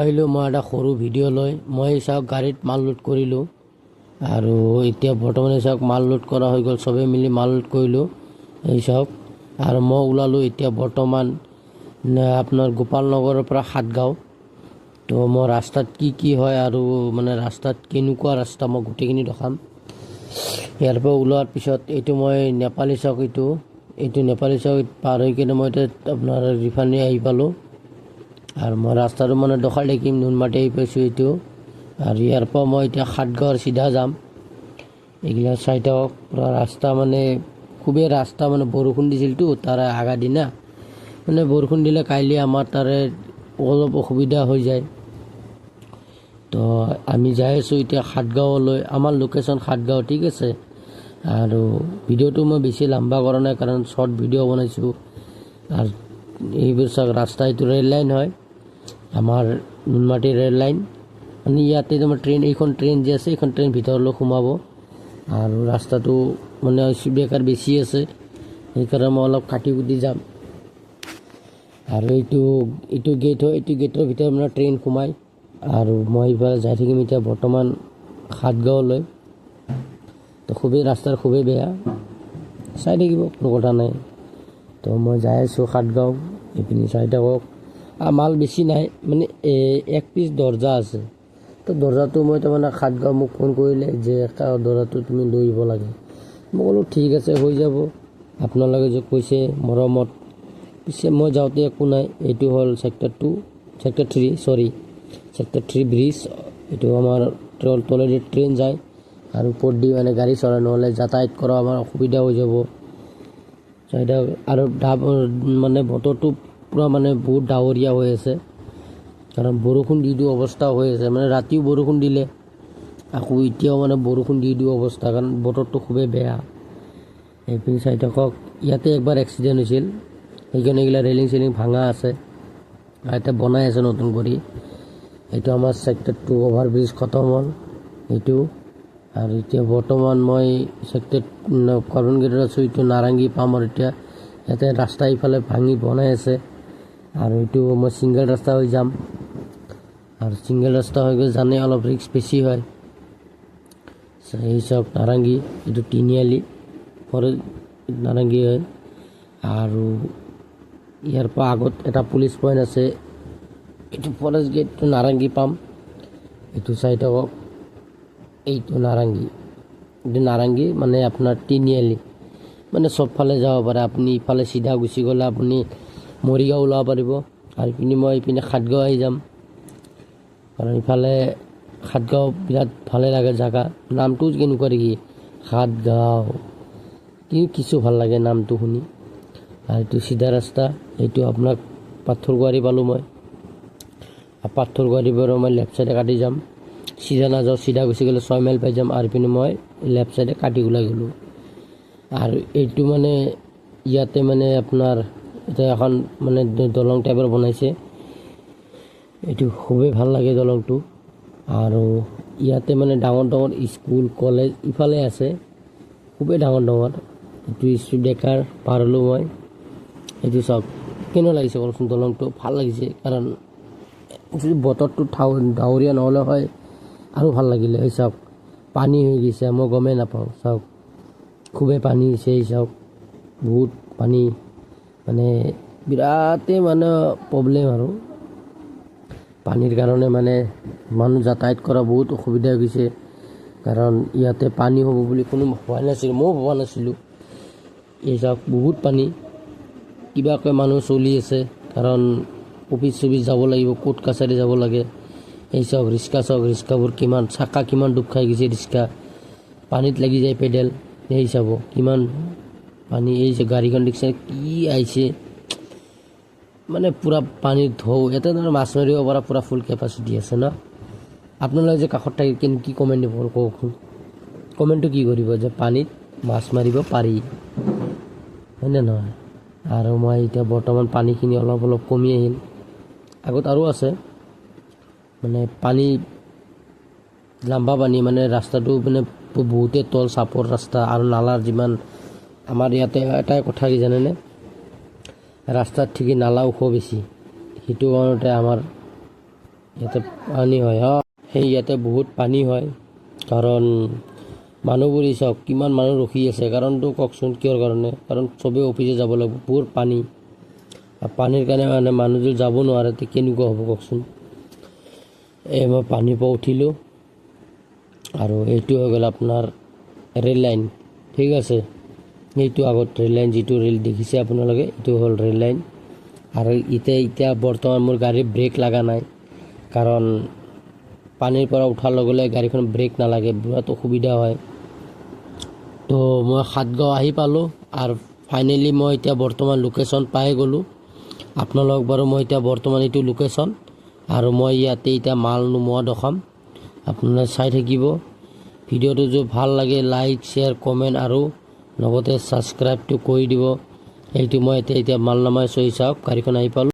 আহিলোঁ মই এটা সৰু ভিডিঅ' লৈ। মই চাওক, গাড়ীত মাল লোড কৰিলোঁ। আৰু এতিয়া বৰ্তমানে চাওক, মাল লোড কৰা হৈ গ'ল, চবেই মিলি মাল লোড কৰিলোঁ। এই চাওক, আৰু মই ওলালোঁ এতিয়া বৰ্তমান আপোনাৰ গোপাল নগৰৰ পৰা সাতগাঁও। তো মই ৰাস্তাত কি কি হয় আৰু মানে ৰাস্তাত কেনেকুৱা ৰাস্তা মই গোটেইখিনি দেখাম। ইয়াৰ পৰা ওলোৱাৰ পিছত, এইটো মই নেপালী চক এইটো। এইটো নেপালী চক পাৰ হৈ কিনে মই এতিয়া আপোনাৰ ৰিফাইনেৰী আহি পালোঁ। আৰু মই ৰাস্তাটো মানে দখৰ দেখিম নুনমাটি আহি পাইছোঁ এইটো। আৰু ইয়াৰ পৰা মই এতিয়া সাতগাঁৱৰ চিধা যাম। এইগিলা চাই থাকক পূৰা ৰাস্তা মানে খুবেই ৰাস্তা মানে বৰষুণ দিছিলতো তাৰে আগা দিনা। মানে বৰষুণ দিলে কাইলৈ আমাৰ তাৰে অলপ অসুবিধা হৈ যায়। তো আমি যাই আছোঁ এতিয়া সাতগাঁৱলৈ, আমাৰ লোকেশ্যন সাতগাঁও, ঠিক আছে? আৰু ভিডিঅ'টো মই বেছি লম্বা কৰা নাই, কাৰণ শ্বৰ্ট ভিডিঅ' বনাইছোঁ। আৰু এইবোৰ চাওক, ৰাস্তা এইটো ৰেল লাইন হয়। আমাৰ নুনমাটি ৰেল লাইন। মানে ইয়াতে তোমাৰ ট্ৰেইন এইখন ট্ৰেইন যে আছে, এইখন ট্ৰেইন ভিতৰলৈ সোমাব। আৰু ৰাস্তাটো মানে বেকাৰ বেছি আছে। সেইকাৰণে মই অলপ কাটি কুটি যাম। আৰু এইটো এইটো গেট হয়, এইটো গেটৰ ভিতৰত মানে ট্ৰেইন সোমায়। আৰু মই এইফালে যাই থাকিম এতিয়া বৰ্তমান সাতগাঁৱলৈ। তো খুবেই, ৰাস্তাৰ খুবেই বেয়া। চাই থাকিব, কোনো কথা নাই। তো মই যাই আছোঁ সাতগাঁও। এইপিনি চাই থাকক। মাল বেছি নাই। মানে এক পিচ দৰ্জা আছে। তো দৰ্জাটো মই তাৰমানে সাতগাঁও মোক ফোন কৰিলে যে দৰ্জাটো তুমি লৈ আহিব লাগে। মই ক'লোঁ, ঠিক আছে, হৈ যাব। আপোনালোকে যে কৈছে মৰমত। পিছে মই যাওঁতে একো নাই। এইটো হ'ল sector two sector three sorry sector three bridge এইটো আমাৰ তলেদি ট্ৰেইন যায়। আৰু ওপৰত দি মানে গাড়ী চলাই নহ'লে যাতায়াত কৰা আমাৰ অসুবিধা হৈ যাব। আৰু ডাব মানে বতৰটো পূৰা মানে বহুত ডাৱৰীয়া হৈ আছে। কাৰণ বৰষুণ দি দিওঁ অৱস্থা হৈ আছে। মানে ৰাতিও বৰষুণ দিলে। আকৌ এতিয়াও মানে বৰষুণ দি দিওঁ অৱস্থা। কাৰণ বতৰটো খুবেই বেয়া। এইপিনি চাই থাকক, ইয়াতে একবাৰ এক্সিডেণ্ট হৈছিল। সেইকাৰণে এইগিলা ৰেলিং চেলিং ভাঙা আছে। আৰু এতিয়া বনাই আছে নতুন কৰি। এইটো আমাৰ ছেক্টৰ টু অভাৰ খতম হ'ল। এইটো। আৰু এতিয়া বৰ্তমান মই ছেক্টৰ কাৰ্বন গেটত আছোঁ। এইটো নাৰেংগী পাম আৰু এতিয়া ইয়াতে ৰাস্তা ইফালে ভাঙি বনাই আছে। আৰু এইটো মই ছিংগল ৰাস্তা হৈ যাম। আৰু ছিংগল ৰাস্তা হৈ গ'লে জানে অলপ ৰিক্স বেছি হয়। এই চব নাৰেংগী এইটো তিনিআলি ফৰে নাৰেংগী হয় আৰু ইয়াৰ পৰা আগত এটা পুলিচ পইণ্ট আছে। এইটো ফৰেষ্ট গেটটো নাৰেংগী পাম। এইটো চাই থাকক এইটো নাৰেংগী এইটো নাৰেংগী মানে আপোনাৰ তিনিআলি। মানে চবফালে যাব পাৰে। আপুনি ইফালে চিধা গুচি গ'লে আপুনি মৰিগাঁও ওলাব পাৰিব আৰু ইপিনে মই ইপিনে সাতগাঁও আহি যাম। কাৰণ ইফালে সাতগাঁও বিৰাট ভালে লাগে জেগা। নামটো কেনেকুৱা দেখি? সাতগাঁও কি কিছু ভালো লাগে নামটো শুনি। আৰু এইটো চিধা ৰাস্তা, এইটো আপোনাক পাথৰগুৱাৰী পালোঁ মই। পাথৰগুৱাৰীৰ পৰা মই লেফ্ট চাইডে কাটি যাম। চিধা নাযাওঁ, চিধা গুচি গ'লে ছয় মাইল পাই যাম। আৰু পিনে মই লেফ্ট চাইডে কাটি ওলাই গ'লোঁ। আৰু এইটো মানে ইয়াতে মানে আপোনাৰ এতিয়া এখন মানে দলং টাইপৰ বনাইছে। এইটো খুবেই ভালো লাগে দলংটো। আৰু ইয়াতে মানে ডাঙৰ ডাঙৰ স্কুল, কলেজ ইফালে আছে। খুবেই ডাঙৰ ডাঙৰ। এইটো স্পীড ব্ৰেকাৰ পাৰ হ'লোঁ মই এইটো চাওক কেনেকুৱা লাগিছে কওকচোন দলংটো? ভালো লাগিছে, কাৰণ যদি বতৰটো ঠাউ ডাৱৰীয়া নহ'লে হয়, আৰু ভালো লাগিলে। এই চাওক পানী হৈ গৈছে, মই গমেই নাপাওঁ। চাওক খুবেই পানী হৈছে চাওক বহুত পানী। মানে বিৰাটেই মানে প্ৰব্লেম আৰু। পানীৰ কাৰণে মানে মানুহ যাতায়াত কৰা বহুত অসুবিধা হৈ গৈছে কাৰণ ইয়াতে পানী হ'ব বুলি কোনো ভবা নাছিল, ময়ো ভবা নাছিলোঁ। এই চাওক বহুত পানী, কিবাকৈ মানুহ চলি আছে। কাৰণ অফিচ চফিচ যাব লাগিব কোৰ্ট কাছাৰী যাব লাগে। এই চাওক, ৰিক্সা চাওক, ৰিক্সাবোৰ কিমান, চাকা কিমান ডুব খাই গৈছে ৰিক্সা। পানীত লাগি যায় পেডেল, সেই চাব কিমান পানী, এই যে গাড়ীখন ৰিক্সা কি আহিছে মানে পূৰা পানীত ঢৌ ইয়াতে ধৰক মাছ মাৰিব পৰা পূৰা ফুল কেপাচিটি আছে ন? আপোনালোকে যে কাষত থাকি কেনে কি কমেণ্ট দিব, কওকচোন। কমেণ্টটো কি কৰিব যে পানীত মাছ মাৰিব পাৰি? হয়নে নহয়? আৰু মই এতিয়া বৰ্তমান পানীখিনি অলপ অলপ কমি আহিল। আগত আৰু আছে। মানে পানী লাম্বা পানী মানে ৰাস্তাটো মানে ব- বহুতেই তল চাপৰ ৰাস্তা আৰু নালাৰ যিমান আমাৰ ইয়াতে এটাই কথা কি জানেনে? ৰাস্তাত ঠিকি নালা ওখ বেছি। সেইটো কাৰণতে আমাৰ ইয়াতে পানী হয়। সেই ইয়াতে বহুত পানী হয়। কাৰণ মানুহবোৰে চাওক, কিমান মানুহ ৰখি আছে। কাৰণটো কওকচোন কিহৰ কাৰণে? কাৰণ চবেই অফিচে যাব লাগিব বহুত পানী। পানীৰ কাৰণে মানে মানুহবোৰ যাব নোৱাৰে, তে কেনেকুৱা হ'ব কওকচোন? এই মই পানীৰ পৰা উঠিলোঁ। আৰু এইটো হৈ গ'ল আপোনাৰ ৰেল লাইন। ঠিক আছে? এইটো আগত ৰেল লাইন, যিটো ৰেল দেখিছে আপোনালোকে, এইটো হ'ল ৰেল লাইন। আৰু এতিয়া এতিয়া বৰ্তমান মোৰ গাড়ীৰ ব্ৰেক লগা নাই। কাৰণ পানীৰ পৰা উঠাৰ লগে লগে গাড়ীখন ব্ৰেক নালাগে বিৰাট অসুবিধা হয়। তো মই সাতগাঁও আহি পালোঁ আৰু ফাইনেলি মই এতিয়া বৰ্তমান লোকেশ্যন পাই গ'লোঁ। আপোনালোকক বাৰু মই এতিয়া বৰ্তমান এইটো লোকেশ্যন আৰু মই ইয়াতে এতিয়া মাল নোমোৱা দেখাম। আপোনালোকে চাই থাকিব। ভিডিঅ'টো যদি ভালো লাগে লাইক শ্বেয়াৰ কমেণ্ট আৰু লগতে ছাবস্ক্ৰাইবটো কৰি দিব? এইটো মই এতিয়া এতিয়া মাল নামাই চহি চাওক, গাড়ীখন আহি পালোঁ।